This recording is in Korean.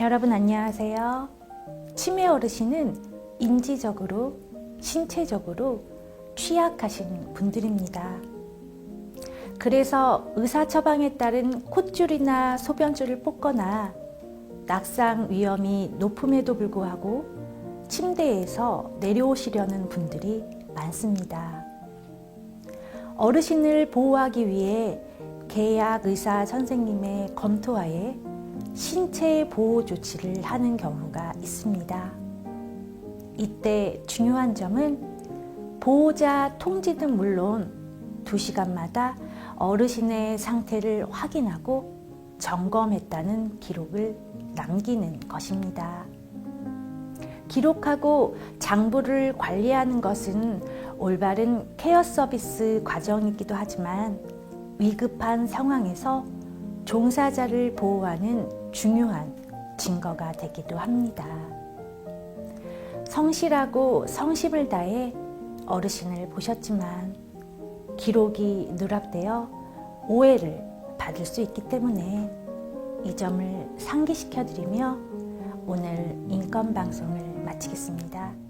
여러분 안녕하세요. 치매 어르신은 인지적으로, 신체적으로 취약하신 분들입니다. 그래서 의사 처방에 따른 콧줄이나 소변줄을 뽑거나 낙상 위험이 높음에도 불구하고 침대에서 내려오시려는 분들이 많습니다. 어르신을 보호하기 위해 계약 의사 선생님의 검토하에 신체 보호 조치를 하는 경우가 있습니다. 이때 중요한 점은 보호자 통지는 물론 2시간마다 어르신의 상태를 확인하고 점검했다는 기록을 남기는 것입니다. 기록하고 장부를 관리하는 것은 올바른 케어 서비스 과정이기도 하지만 위급한 상황에서 종사자를 보호하는 중요한 증거가 되기도 합니다. 성실하고 성심을 다해 어르신을 보셨지만 기록이 누락되어 오해를 받을 수 있기 때문에 이 점을 상기시켜 드리며 오늘 인권 방송을 마치겠습니다.